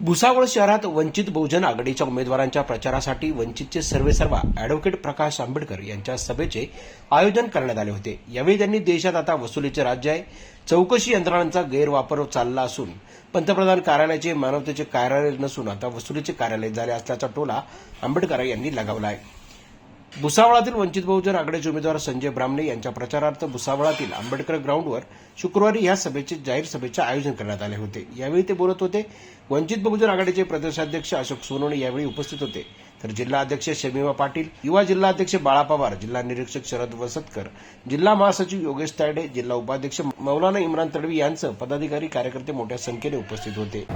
भुसावळ शहरात वंचित बहुजन आघाडीच्या उमेदवारांच्या प्रचारासाठी वंचितचे सर्वेसर्वा अॅडव्होकेट प्रकाश आंबेडकर यांच्या सभेचे आयोजन करण्यात आले होते. यावेळी त्यांनी देशात आता वसुलीचे राज्य आहे. चौकशी यंत्रणांचा गैरवापर चालला असून पंतप्रधान कार्यालयाचे मानवतेचे कार्यालय नसून आता वसुलीचे कार्यालय झाले असल्याचा टोला आंबेडकर यांनी लगावला आहे. भुसावळातील वंचित बहुजन आघाडीचे उमेदवार संजय ब्रामणे यांच्या प्रचारार्थ भुसावळातील आंबेडकर ग्राउंडवर शुक्रवारी या सभेचे जाहीर सभेचे आयोजन करण्यात आले होते. यावेळी ते बोलत होते वंचित बहुजन आघाडीचे प्रदेशाध्यक्ष अशोक सोनवणे यावेळी उपस्थित होते. तर जिल्हा अध्यक्ष शमीमा पाटील युवा जिल्हा अध्यक्ष बाळा पवार जिल्हा निरीक्षक शरद वसतकर जिल्हा महासचिव योगेश तायडे जिल्हा उपाध्यक्ष मौलाना इम्रान तडवी यांचं पदाधिकारी कार्यकर्ते मोठ्या संख्येने उपस्थित होते.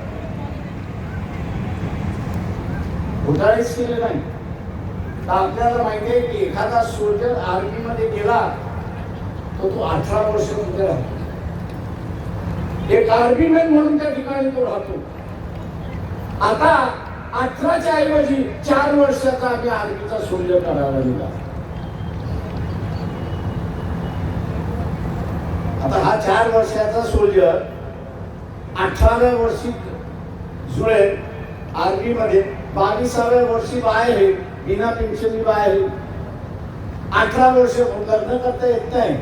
नाही. तर आपल्याला माहिती आहे की एखादा सोल्जर आर्मी मध्ये गेला तर तो अठरा वर्ष तिथे राहतो. एक आर्मीमॅन म्हणून त्या ठिकाणी तो राहतो. आता अठराच्या ऐवजी चार वर्षाचा आम्ही आर्मीचा सोल्जर करायला दिला आता हा चार वर्षाचा सोल्जर अठराव्या वर्षी जुळेल. आर्मी मध्ये बावीसाव्या वर्षी बाहेर आहे बिना पेन्शननी बाहेर आहे अठरा वर्ष लग्न करता येत नाही.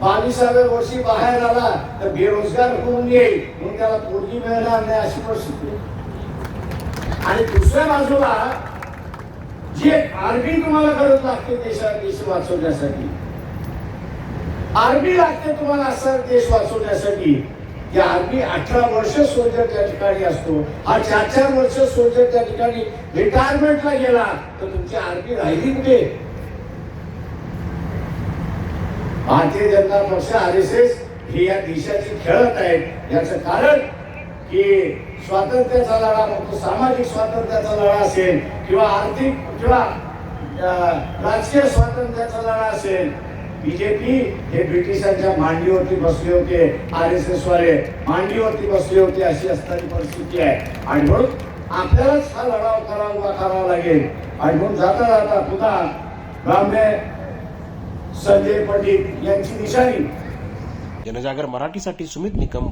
बावीसाव्या वर्षी बाहेर आला तर बेरोजगार होऊन येईल. म्हणून त्याला पोरगी मिळणार नाही अशी परिस्थिती. आणि दुसऱ्या बाजूला जे आर्मी तुम्हाला गरज लागते देशा देश वाचवण्यासाठी. आर्मी लागते तुम्हाला असं देश वाचवण्यासाठी. की आर्मी अठरा वर्ष सोल्जर त्या ठिकाणी असतो. हा चार चार वर्ष सोल्जर त्या ठिकाणी रिटायरमेंटला गेला तर तुमची आर्मी राहिली कुठे? भारतीय जनता पक्ष आर एस एस हे या देशाची खेळत आहेत. याचं कारण की स्वातंत्र्याचा लढा मग तो सामाजिक स्वातंत्र्याचा लढा असेल किंवा आर्थिक किंवा राजकीय स्वातंत्र्याचा लढा असेल बीजेपी हे ब्रिटिशांच्या मांडीवरती बसले होते आर एस एस वाले मांडीवरती बसले होते अशी असणारी परिस्थिती आहे. आणि म्हणून आपल्यालाच हा लढाव करावा उभा करावा लागेल. आणि म्हणून जाता जाता पुन्हा ब्राह्मणे संजय पंडित यांची निशाणी. जनजागर मराठीसाठी सुमित निकम